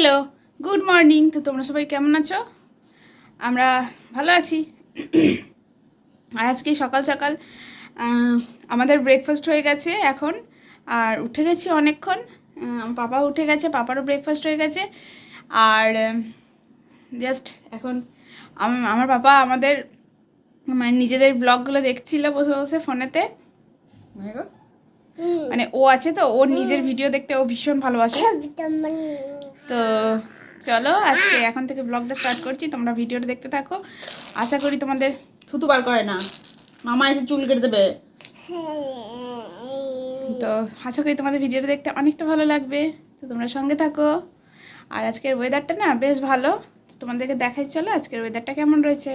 Hello good morning. তো তোমরা সবাই কেমন আছো? আমরা ভালো আছি। আর আজকে সকাল সকাল আমাদের ব্রেকফাস্ট হয়ে গেছে এখন। আর উঠে গেছি অনেকক্ষণ। পাপা উঠে গেছে পাপারও ব্রেকফাস্ট হয়ে গেছে। আর জাস্ট এখন আমার পাপা আমাদের মানে নিজেদের ব্লগগুলো দেখছিল বসে বসে ফোনেতে। মানে ও আছে তো ওর নিজের ভিডিও দেখতে ও ভীষণ ভালোবাসে। তো চলো আজকে এখন থেকে ব্লগটা স্টার্ট করছি, তোমরা ভিডিওটা দেখতে থাকো। আশা করি তোমাদের থুতু বার করে না। মামা এসে চুল কেটে দেবে। তো আশা করি তোমাদের ভিডিওটা দেখতে অনেকটা ভালো লাগবে। তো তোমরা সঙ্গে থাকো। আর আজকের ওয়েদারটা না বেশ ভালো। তোমাদেরকে দেখাই, চলো আজকের ওয়েদারটা কেমন রয়েছে।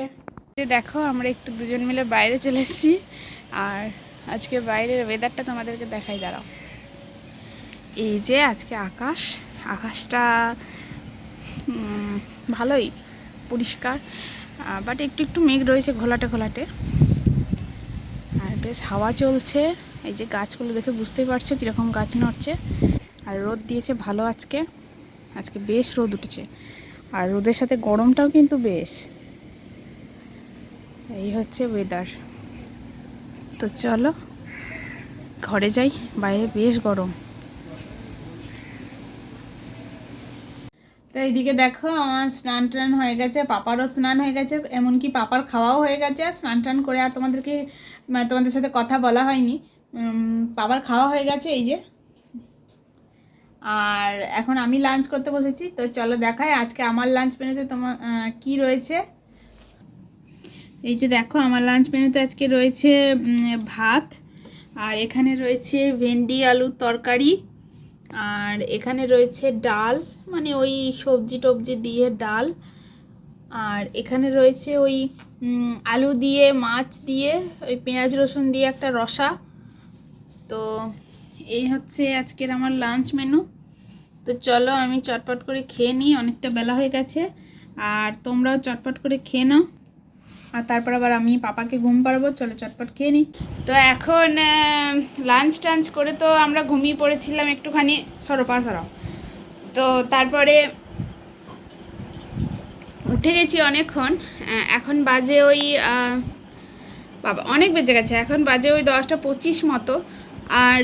এই দেখো, আমরা একটু দুজন মিলে বাইরে চলে এসেছি। আর আজকে বাইরের ওয়েদারটা তোমাদেরকে দেখাই, দাঁড়াও। এই যে আজকে আকাশ। আকাশটা ভালোই পরিষ্কার বাট একটু একটু মেঘ রয়েছে ঘোলাটে ঘোলাটে। আর বেশ হাওয়া চলছে, এই যে গাছগুলো দেখে বুঝতেই পারছ কীরকম গাছ নড়ছে। আর রোদ দিয়েছে ভালো আজকে আজকে বেশ রোদ উঠেছে। আর রোদের সাথে গরমটাও কিন্তু বেশ। এই হচ্ছে ওয়েদার তো চলো, ঘরে যাই, বাইরে বেশ গরম। তো এইদিকে দেখো, আমার স্নান টান হয়ে গেছে, পাপারও স্নান হয়ে গেছে, এমনকি পাপার খাওয়াও হয়ে গেছে, আর স্নান টান করে আর তোমাদেরকে তোমাদের সাথে কথা বলা হয়নি। পাপার খাওয়া হয়ে গেছে, এই যে। আর এখন আমি লাঞ্চ করতে বসেছি, তো চলো দেখাই আজকে আমার লাঞ্চ মেনুতে তোমার কি রয়েছে। এই যে দেখো, আমার লাঞ্চ মেনুতে আজকে রয়েছে ভাত, আর এখানে রয়েছে ভেন্ডি, আলুর তরকারি আর এখানে রয়েছে ডাল মানে ওই সবজি টবজি দিয়ে ডাল। আর এখানে রয়েছে ওই আলু দিয়ে, মাছ দিয়ে, ওই পেঁয়াজ, রসুন দিয়ে একটা রসা। তো এই হচ্ছে আজকের আমার লাঞ্চ মেনু। তো চলো আমি চটপট করে খেয়ে নিই, অনেকটা বেলা হয়ে গেছে। আর তোমরাও চটপট করে খেয়ে নাও। আর তারপর আবার আমি পাপাকে ঘুম পাড়াবো, চলো চটপট খেয়ে নিই তো এখন লাঞ্চ টাঞ্চ করে তো আমরা ঘুমিয়ে পড়েছিলাম একটুখানি। সরো পা সরাও তো তারপরে উঠে গেছি অনেকক্ষণ। এখন বাজে ওই বাবা, অনেক বেজে গেছে। এখন বাজে ওই দশটা পঁচিশ মতো। আর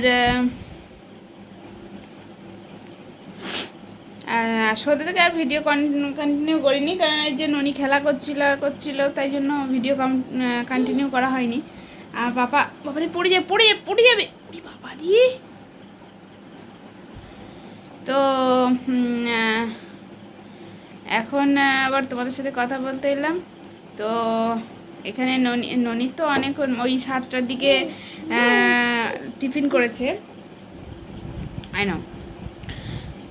সত্যি থেকে আর ভিডিও কন্টিনিউ করিনি, কারণ এই যে ননি খেলা করছিল আর করছিল, তাই জন্য ভিডিও কন্টিনিউ করা হয়নি। আর বাবা, বাবারে, পড়ে যাবে পড়ে যাবে পড়ে যাবে। বাবা রে তো এখন আবার তোমাদের সাথে কথা বলতে এলাম। তো, এখানে ননি ননির তো অনেক ওই সাতটার দিকে টিফিন করেছে। আই নো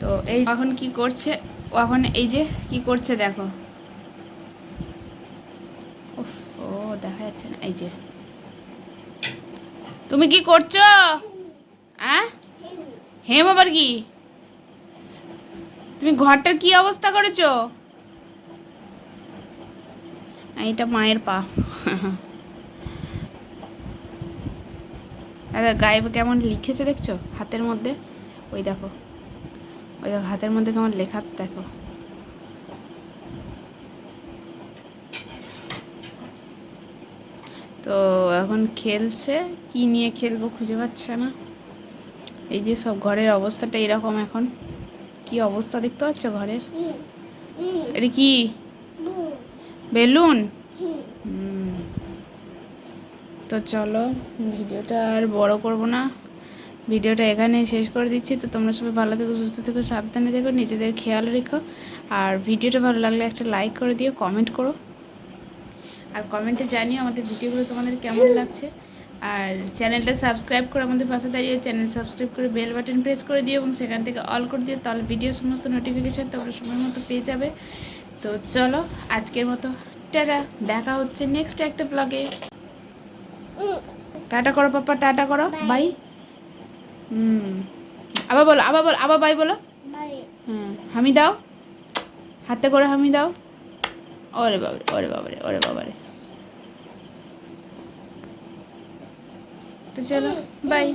তো এই এখন কি করছে? ও এখন এই যে কি করছে দেখো। ও দেখা যাচ্ছে না, এই যে। তুমি কি করছ? হ্যাঁ? হেম আবার কি? তুমি ঘরটার কি অবস্থা করেছ? এইটা মায়ের পা। দাদা, গায়ে কেমন লিখেছে দেখছ? হাতের মধ্যে? ওই দেখো। ওই হাতের মধ্যে কেমন লেখা, দেখো। তো এখন খেলছে, কি নিয়ে খেলব খুঁজে পাচ্ছে না। এই যে সব ঘরের অবস্থাটা এরকম এখন। কি অবস্থা দেখতে পাচ্ছ ঘরের? এটা কি? বেলুন? তো চলো, ভিডিওটা আর বড় করব না। ভিডিওটা এখানে শেষ করে দিচ্ছি। তো তোমরা সবাই ভালো থেকো সুস্থ থেকো সাবধানে থেকো নিজেদের খেয়াল রেখো। আর ভিডিওটা ভালো লাগলে একটা লাইক করে দিও কমেন্ট করো। আর কমেন্টে জানিও আমাদের ভিডিওগুলো তোমাদের কেমন লাগছে। আর চ্যানেলটা সাবস্ক্রাইব করে আমাদের পাশে দাঁড়িয়ে চ্যানেল সাবস্ক্রাইব করে বেল বাটন প্রেস করে দিও এবং সেখান থেকে অল করে দিও তাহলে ভিডিও সমস্ত নোটিফিকেশান তোমরা সময় মতো পেয়ে যাবে। তো চলো আজকের মতো টাটা দেখা হচ্ছে নেক্সট একটা ব্লগে টাটা করো পাপা টাটা করো বাই হুম। আবার বলো আবার বলো, আবার বাই বলো। হ্যাঁ হামি দাও। হাতে করে হামি দাও। ওরে বাবারে ওরে বাবারে ওরে বাবারে। তো চলো, বাই।